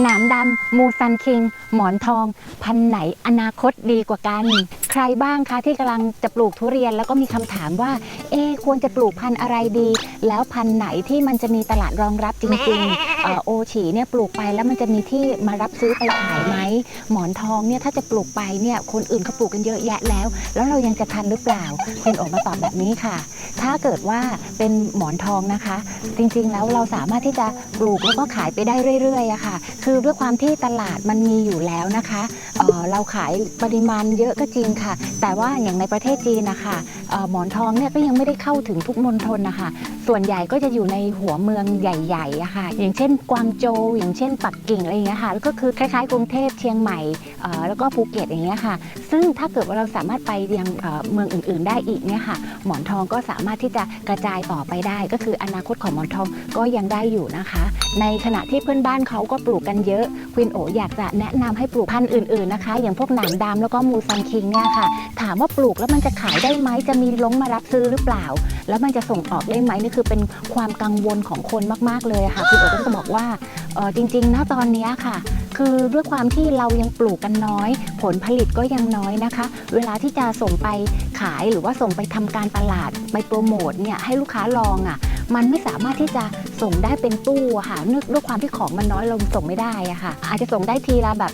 หนามดำมูซันคิง หมอนทอง พันไหนอนาคตดีกว่ากัน ใครบ้างคะที่กำลังจะปลูกทุเรียนแล้วก็มีคำถามว่า เอควรจะปลูกพันธุ์อะไรดี แล้วพันธุ์ไหนที่มันจะมีตลาดรองรับจริงๆเอ่อโอฉีเนี่ยปลูกไปแล้วมันจะมีที่มารับซื้อไปขายไหมหมอนทองเนี่ยถ้าจะปลูกไปเนี่ยคนอื่นเขาปลูกกันเยอะแยะแล้ว แล้วเรายังจะทันหรือเปล่าคุณโอมาตอบแบบนี้ค่ะ ถ้าเกิดว่าเป็นหมอนทองนะคะ จริงๆแล้วเราสามารถที่จะปลูกแล้วก็ขายไปได้เรื่อยๆอะค่ะ คือด้วยความที่ตลาดมันมีอยู่แล้วนะคะเอ่อเราขายปริมาณเยอะก็จริงค่ะ แต่ว่าอย่างในประเทศจีนนะคะเอ่อหมอนทองเนี่ยก็ยังไม่ได้เข้าถึงทุกมณฑลนะคะ ส่วนใหญ่ก็จะอยู่ในหัวเมืองใหญ่ๆอะค่ะ อย่างเช่นกวางโจวอย่างเช่นปักกิ่งอะไรอย่างเงี้ยค่ะแล้วก็คือคล้ายๆกรุงเทพเชียงใหม่แล้วก็ภูเก็ตอย่างเงี้ยค่ะ ซึ่งถ้าเกิดว่าเราสามารถไปยังเมืองอื่น ๆ ได้อีกเนี่ยค่ะ หมอนทองก็สามารถที่จะกระจายต่อไปได้ ก็คืออนาคตของหมอนทองก็ยังได้อยู่นะคะ ในขณะที่เพื่อนบ้านเขาก็ปลูกกันเยอะควินโออยากจะแนะนำให้ปลูกพันธุ์อื่น ๆนะคะ อย่างพวกหนามดำแล้วก็มูซันคิงเนี่ยค่ะ ถามว่าปลูกแล้วมันจะขายได้ไหมจะมีลงมารับซื้อหรือเปล่า แล้วมันจะส่งออกได้ไหมนี่คือเป็นความกังวลของคนมาก ๆ เลยค่ะคุณเอก็จะบอกว่าจริงๆนะตอนนี้ค่ะ คือด้วยความที่เรายังปลูกกันน้อย ผลผลิตก็ยังน้อยนะคะ เวลาที่จะส่งไปขายหรือว่าส่งไปทำการตลาดไปโปรโมทเนี่ยให้ลูกค้าลองอะ มันไม่สามารถที่จะส่งได้เป็นตู้ค่ะเนื่องด้วยความที่ของมันน้อยเราส่งไม่ได้อะค่ะ อาจจะส่งได้ทีละแบบ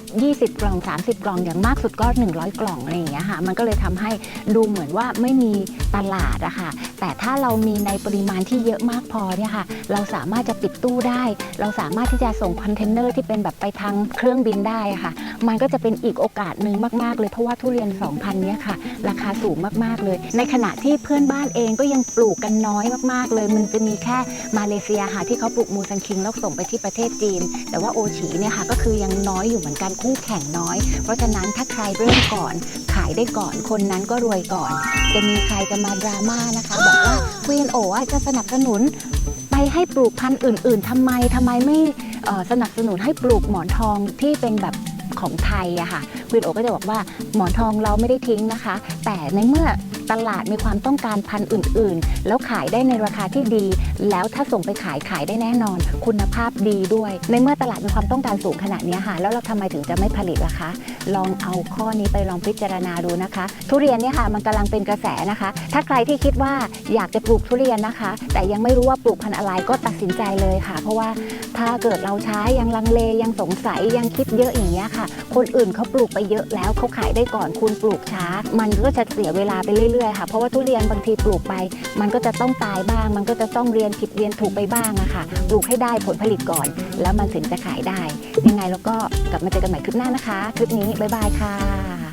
20 กล่อง 30 กล่องอย่างมากสุดก็ 100 กล่องอะไรอย่างเงี้ยค่ะ มันก็เลยทำให้ดูเหมือนว่าไม่มีตลาดอะค่ะ แต่ถ้าเรามีในปริมาณที่เยอะมากพอเนี่ยค่ะ เราสามารถจะปิดตู้ได้ เราสามารถที่จะส่งคอนเทนเนอร์ที่เป็นแบบไปทางเครื่องบินได้ค่ะ มันก็จะเป็นอีกโอกาสหนึ่งมาก ๆ เลยเพราะว่าทุเรียน 2,000 เนี้ยค่ะ ราคาสูงมาก ๆ เลย ในขณะที่เพื่อนบ้านเองก็ยังปลูกกันน้อยมาก ๆ เลย มันจะมีแค่มาเลเซียค่ะที่เขาปลูกมูซันคิงแล้วส่งไปที่ประเทศจีน แต่ว่าโอฉีเนี่ยค่ะก็คือยังน้อยอยู่เหมือนกันคู่แข่งน้อย เพราะฉะนั้นถ้าใครเริ่มก่อนขายได้ก่อนคนนั้นก็รวยก่อน จะมีใครจะมาดราม่านะคะ บอกว่าควีนโอจะสนับสนุนไปให้ปลูกพันธุ์อื่น ๆทำไมทำไมไม่สนับสนุนให้ปลูกหมอนทองที่เป็นแบบของไทยอะค่ะควีนโอก็จะบอกว่าหมอนทองเราไม่ได้ทิ้งนะคะ แต่ในเมื่อ ตลาดมีความต้องการพันธุ์อื่น ๆ แล้วขายได้ในราคาที่ดี แล้วถ้าส่งไปขายขายได้แน่นอน คุณภาพดีด้วย ในเมื่อตลาดมีความต้องการสูงขนาดนี้ค่ะ แล้วเราทำไมถึงจะไม่ผลิตล่ะคะ ลองเอาข้อนี้ไปลองพิจารณาดูนะคะ ทุเรียนเนี่ยค่ะมันกำลังเป็นกระแสนะคะ ถ้าใครที่คิดว่าอยากจะปลูกทุเรียนนะคะ แต่ยังไม่รู้ว่าปลูกพันธุ์อะไรก็ตัดสินใจเลยค่ะ เพราะว่าถ้าเกิดเราใช้ยังลังเลยังสงสัยยังคิดเยอะอย่างเงี้ยค่ะ คนอื่นเขาปลูกไปเยอะแล้วเขาขายได้ก่อนคุณปลูกช้า มันก็จะเสียเวลาไปเรื่อยรื่อยๆค่ะ เพราะว่าทุเรียนบางทีปลูกไป มันก็จะต้องตายบ้าง มันก็จะต้องเรียนผิดเรียนถูกไปบ้างอะค่ะ ปลูกให้ได้ผลผลิตก่อน แล้วมันถึงจะขายได้ ยังไงแล้วก็กลับมาเจอกันใหม่คลิปหน้านะคะ คลิปนี้บ๊ายบายค่ะ